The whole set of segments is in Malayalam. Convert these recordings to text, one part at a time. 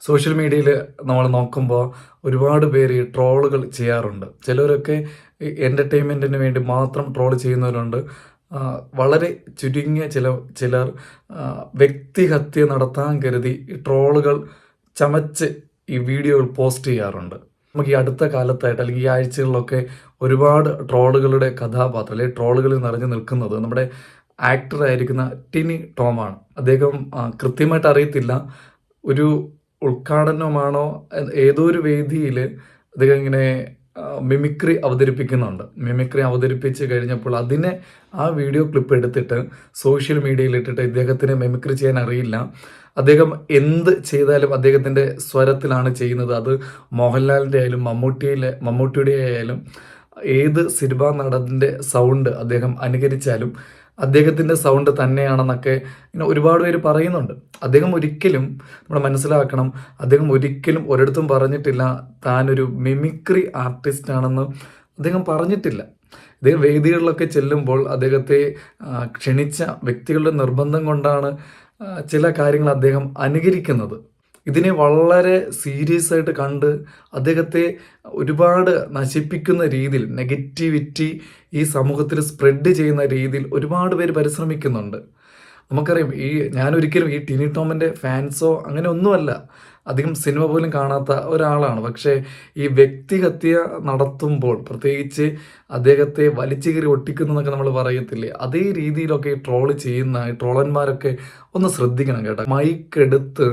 സോഷ്യൽ മീഡിയയിൽ നമ്മൾ നോക്കുമ്പോൾ ഒരുപാട് പേര് ട്രോളുകൾ ചെയ്യാറുണ്ട്. ചിലരൊക്കെ എന്റർടൈൻമെന്റിന് വേണ്ടി മാത്രം ട്രോൾ ചെയ്യുന്നവരുണ്ട്. വളരെ ചുരുങ്ങിയ ചില ചിലർ വ്യക്തിഹത്യ നടത്താൻ കരുതി ട്രോളുകൾ ചമച്ച് ഈ വീഡിയോകൾ പോസ്റ്റ് ചെയ്യാറുണ്ട്. നമുക്ക് ഈ അടുത്ത കാലത്തായിട്ട് അല്ലെങ്കിൽ ഈ ആഴ്ചകളിലൊക്കെ ഒരുപാട് ട്രോളുകളുടെ കഥാപാത്രം അല്ലെങ്കിൽ ട്രോളുകളിൽ നിറഞ്ഞു നിൽക്കുന്നത് നമ്മുടെ ആക്ടറായിരിക്കുന്ന ടിനി ടോമാണ്. അദ്ദേഹം കൃത്യമായിട്ട് അറിയത്തില്ല. ഒരു ഉദ്ഘാടനമാണോ ഏതോ ഒരു വേദിയിൽ അദ്ദേഹം ഇങ്ങനെ മിമിക്രി അവതരിപ്പിക്കുന്നുണ്ട്. മിമിക്രി അവതരിപ്പിച്ച് കഴിഞ്ഞപ്പോൾ അതിനെ ആ വീഡിയോ ക്ലിപ്പ് എടുത്തിട്ട് സോഷ്യൽ മീഡിയയിൽ ഇട്ടിട്ട് ഇദ്ദേഹത്തിന് മിമിക്രി ചെയ്യാൻ അറിയില്ല. അദ്ദേഹം എന്ത് ചെയ്താലും അദ്ദേഹത്തിന്റെ സ്വരത്തിലാണ് ചെയ്യുന്നത്. അത് മോഹൻലാലിന്റെ ആയാലും മമ്മൂട്ടിയിലെ മമ്മൂട്ടിയുടെ ആയാലും ഏത് സിനിമാ നടന്റെ സൗണ്ട് അദ്ദേഹം അനുകരിച്ചാലും അദ്ദേഹത്തിന്റെ സൗണ്ട് തന്നെയാണെന്നൊക്കെ ഇങ്ങനെ ഒരുപാട് പേര് പറയുന്നുണ്ട്. അദ്ദേഹം ഒരിക്കലും നമ്മൾ മനസ്സിലാക്കണം അദ്ദേഹം ഒരിക്കലും ഒരിടത്തും പറഞ്ഞിട്ടില്ല താനൊരു മിമിക്രി ആർട്ടിസ്റ്റ് ആണെന്ന് അദ്ദേഹം പറഞ്ഞിട്ടില്ല. അദ്ദേഹം വേദികളിലൊക്കെ ചെല്ലുമ്പോൾ അദ്ദേഹത്തെ ക്ഷണിച്ച വ്യക്തികളുടെ നിർബന്ധം കൊണ്ടാണ് ചില കാര്യങ്ങൾ അദ്ദേഹം അനുകരിക്കുന്നത്. ഇതിനെ വളരെ സീരിയസ് ആയിട്ട് കണ്ട് അദ്ദേഹത്തെ ഒരുപാട് നശിപ്പിക്കുന്ന രീതിയിൽ നെഗറ്റിവിറ്റി ഈ സമൂഹത്തിൽ സ്പ്രെഡ് ചെയ്യുന്ന രീതിയിൽ ഒരുപാട് പേര് പരിശ്രമിക്കുന്നുണ്ട്. നമുക്കറിയാം ഈ ഞാനൊരിക്കലും ഈ ടിനി ടോമിന്റെ ഫാൻസോ അങ്ങനെ ഒന്നുമല്ല. അധികം സിനിമ പോലും കാണാത്ത ഒരാളാണ്. പക്ഷേ ഈ വ്യക്തിഹത്യ നടത്തുമ്പോൾ പ്രത്യേകിച്ച് അദ്ദേഹത്തെ വലിച്ചു കയറി ഒട്ടിക്കുന്നു എന്നൊക്കെ നമ്മൾ പറയത്തില്ലേ? അതേ രീതിയിലൊക്കെ ഈ ട്രോൾ ചെയ്യുന്ന ഈ ട്രോളന്മാരൊക്കെ ഒന്ന് ശ്രദ്ധിക്കണം കേട്ടോ. മൈക്ക് എടുത്ത്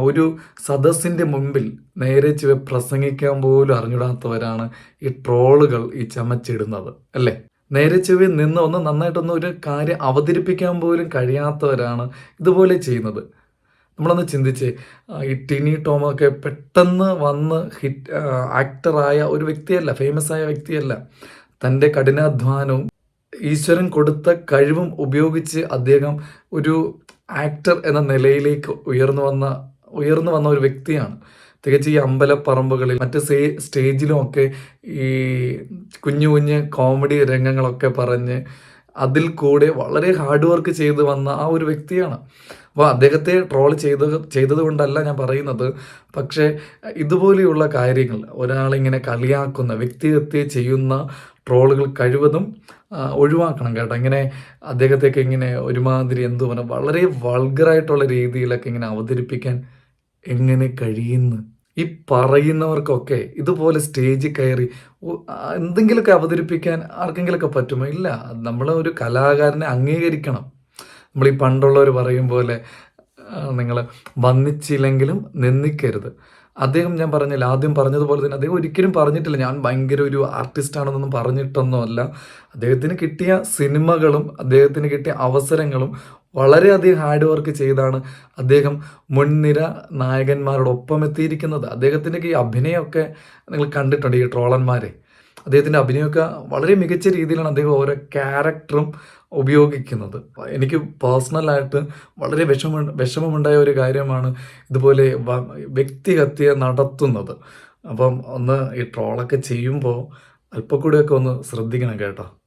ഒരു സദസ്സിന്റെ മുമ്പിൽ നേരെ ചുവ പ്രസംഗിക്കാൻ പോലും അറിഞ്ഞിടാത്തവരാണ് ഈ ട്രോളുകൾ ഈ ചമച്ചിടുന്നത് അല്ലേ? നേരെ ചുവ നിന്ന് ഒന്ന് നന്നായിട്ടൊന്ന് ഒരു കാര്യം അവതരിപ്പിക്കാൻ പോലും കഴിയാത്തവരാണ് ഇതുപോലെ ചെയ്യുന്നത്. നമ്മളൊന്ന് ചിന്തിച്ച് ഈ ടിനി ടോമൊക്കെ പെട്ടെന്ന് വന്ന് ഹിറ്റ് ആക്ടറായ ഒരു വ്യക്തിയല്ല ഫേമസ് ആയ വ്യക്തിയല്ല. തന്റെ കഠിനാധ്വാനവും ഈശ്വരൻ കൊടുത്ത കഴിവും ഉപയോഗിച്ച് അദ്ദേഹം ഒരു ആക്ടർ എന്ന നിലയിലേക്ക് ഉയർന്നു വന്ന ഉയർന്നു വന്ന ഒരു വ്യക്തിയാണ്. തികച്ച് ഈ അമ്പലപ്പറമ്പുകളിൽ മറ്റ് സേ സ്റ്റേജിലും ഒക്കെ ഈ കുഞ്ഞു കുഞ്ഞ് കോമഡി രംഗങ്ങളൊക്കെ പറഞ്ഞ് അതിൽ കൂടെ വളരെ ഹാർഡ് വർക്ക് ചെയ്ത് വന്ന ആ ഒരു വ്യക്തിയാണ്. അപ്പോൾ അദ്ദേഹത്തെ ട്രോൾ ചെയ്ത ചെയ്തത് കൊണ്ടല്ല ഞാൻ പറയുന്നത്. പക്ഷേ ഇതുപോലെയുള്ള കാര്യങ്ങൾ ഒരാളിങ്ങനെ കളിയാക്കുന്ന വ്യക്തിഹത്യ ചെയ്യുന്ന ട്രോളുകൾ കഴിവതും ഒഴിവാക്കണം കേട്ടോ. ഇങ്ങനെ അദ്ദേഹത്തേക്ക് ഇങ്ങനെ ഒരുമാതിരി എന്തു പറയുക വളരെ വൾഗറായിട്ടുള്ള രീതിയിലൊക്കെ ഇങ്ങനെ അവതരിപ്പിക്കാൻ എങ്ങനെ കഴിയുന്നു? ഈ പറയുന്നവർക്കൊക്കെ ഇതുപോലെ സ്റ്റേജിൽ കയറി എന്തെങ്കിലുമൊക്കെ അവതരിപ്പിക്കാൻ ആർക്കെങ്കിലുമൊക്കെ പറ്റുമോ? ഇല്ല. നമ്മൾ ഒരു കലാകാരനെ അംഗീകരിക്കണം. നമ്മൾ ഈ പണ്ടുള്ളവർ പറയും പോലെ നിങ്ങൾ വന്നിച്ചില്ലെങ്കിലും നിന്ദിക്കരുത്. അദ്ദേഹം ഞാൻ പറഞ്ഞില്ല ആദ്യം പറഞ്ഞതുപോലെ തന്നെ അദ്ദേഹം ഒരിക്കലും പറഞ്ഞിട്ടില്ല. ഞാൻ ഭയങ്കര ഒരു ആർട്ടിസ്റ്റ് ആണെന്നൊന്നും പറഞ്ഞിട്ടൊന്നുമല്ല. അദ്ദേഹത്തിന് കിട്ടിയ സിനിമകളും അദ്ദേഹത്തിന് കിട്ടിയ അവസരങ്ങളും വളരെയധികം ഹാർഡ് വർക്ക് ചെയ്താണ് അദ്ദേഹം മുൻനിര നായകന്മാരോടൊപ്പം എത്തിയിരിക്കുന്നത്. അദ്ദേഹത്തിന്റെ ഈ അഭിനയമൊക്കെ നിങ്ങൾ കണ്ടിട്ടുണ്ട് ഈ ട്രോളന്മാരെ. അദ്ദേഹത്തിന്റെ അഭിനയമൊക്കെ വളരെ മികച്ച രീതിയിലാണ് അദ്ദേഹം ഓരോ ക്യാരക്ടറും ഉപയോഗിക്കുന്നത്. എനിക്ക് പേഴ്സണലായിട്ട് വളരെ വിഷമ വിഷമമുണ്ടായ ഒരു കാര്യമാണ് ഇതുപോലെ വ്യക്തിഹത്യ നടത്തുന്നത്. അപ്പം ഒന്ന് ഈ ട്രോളൊക്കെ ചെയ്യുമ്പോൾ അല്പം കൂടെയൊക്കെ ഒന്ന് ശ്രദ്ധിക്കണം കേട്ടോ.